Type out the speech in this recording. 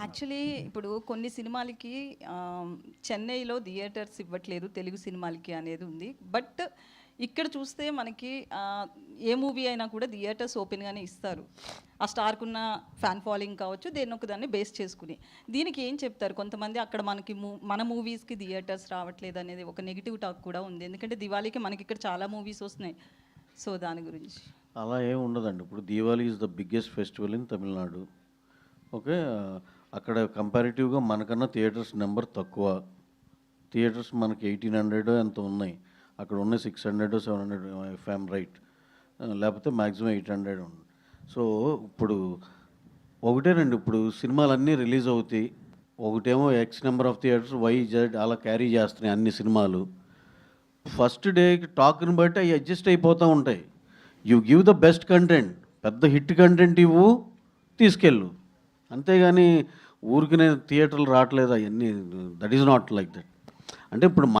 Actually ఇప్పుడు కొన్ని సినిమాలకి చెన్నైలో థియేటర్స్ ఇవ్వట్లేదు తెలుగు సినిమాలకి అనేది ఉంది. బట్ ఇక్కడ చూస్తే మనకి ఏ మూవీ అయినా కూడా థియేటర్స్ ఓపెన్గానే ఇస్తారు. ఆ స్టార్కున్న ఫ్యాన్ ఫాలోయింగ్ కావచ్చు దేని ఒక దాన్ని బేస్ చేసుకుని. దీనికి ఏం చెప్తారు? కొంతమంది అక్కడ మనకి మూ- మన మూవీస్కి థియేటర్స్ రావట్లేదు అనేది ఒక నెగిటివ్ టాక్ కూడా ఉంది. ఎందుకంటే దివాళీకి మనకి ఇక్కడ చాలా మూవీస్ వస్తున్నాయి. సో దాని గురించి. అలా ఏం ఉండదండి. ఇప్పుడు Diwali is the biggest festival in Tamil Nadu. Okay అక్కడ కంపారిటివ్గా మనకన్నా థియేటర్స్ నెంబర్ తక్కువ. థియేటర్స్ మనకి ఎయిటీన్ హండ్రెడ్ ఎంత ఉన్నాయి. అక్కడ ఉన్న six hundred seven hundred FM right లేకపోతే మ్యాక్సిమం ఎయిట్ హండ్రెడ్ ఉంది. సో ఇప్పుడు ఒకటేనండి ఇప్పుడు సినిమాలన్నీ రిలీజ్ అవుతాయి. ఒకటేమో X number of theatres Y Z అలా క్యారీ చేస్తున్నాయి అన్ని సినిమాలు. ఫస్ట్ డే టాక్ని బట్టి అవి అడ్జస్ట్ అయిపోతూ ఉంటాయి. You give the best content పెద్ద హిట్ కంటెంట్ ఇవ్వు తీసుకెళ్ళు. అంతేగాని ఊరికి నేను థియేటర్లు రావట్లేదు అవన్నీ. That is not like that అంటే ఇప్పుడు